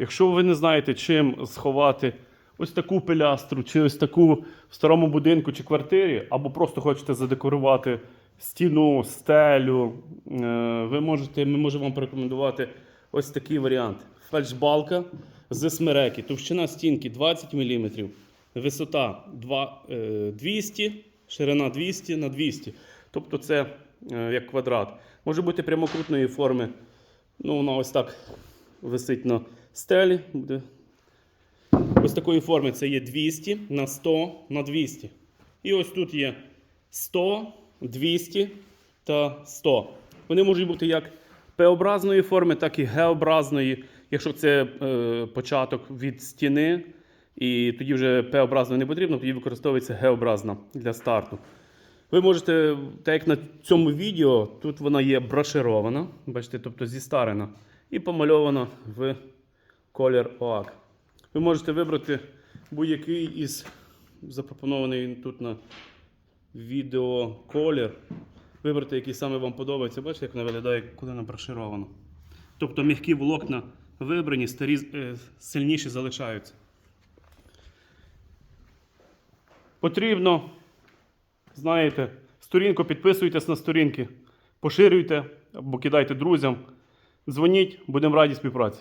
Якщо ви не знаєте, чим сховати ось таку пилястру, чи ось таку в старому будинку чи квартирі, або просто хочете задекорувати стіну, стелю, е, ви можете, ми можемо вам порекомендувати ось такий варіант. Фальшбалка з смереки. Товщина стінки 20 мм, висота 2, е, 200, ширина 200 на 200. Тобто це е, як квадрат. Може бути прямокутної форми. Ну, вона ось так висить на стелі. Буде. Ось такої форми це є 200 на 100 на 200. І ось тут є 100, 200 та 100. Вони можуть бути як П-образної форми, так і Г-образної, якщо це е, початок від стіни, і тоді вже П-образної не потрібно, тоді використовується Г-образна для старту. Ви можете, так як на цьому відео, тут вона є броширована, бачите, тобто зістарена, і помальована в колір ОАК. Ви можете вибрати будь-який із запропонований тут на відео колір. Вибрати, який саме вам подобається. Бачите, як вона виглядає, коли вона броширована. Тобто м'які волокна вибрані, старі е, сильніші залишаються. Потрібно, знаєте, сторінку підписуйтесь на сторінки, поширюйте або кидайте друзям. Дзвоніть, будемо раді співпраці.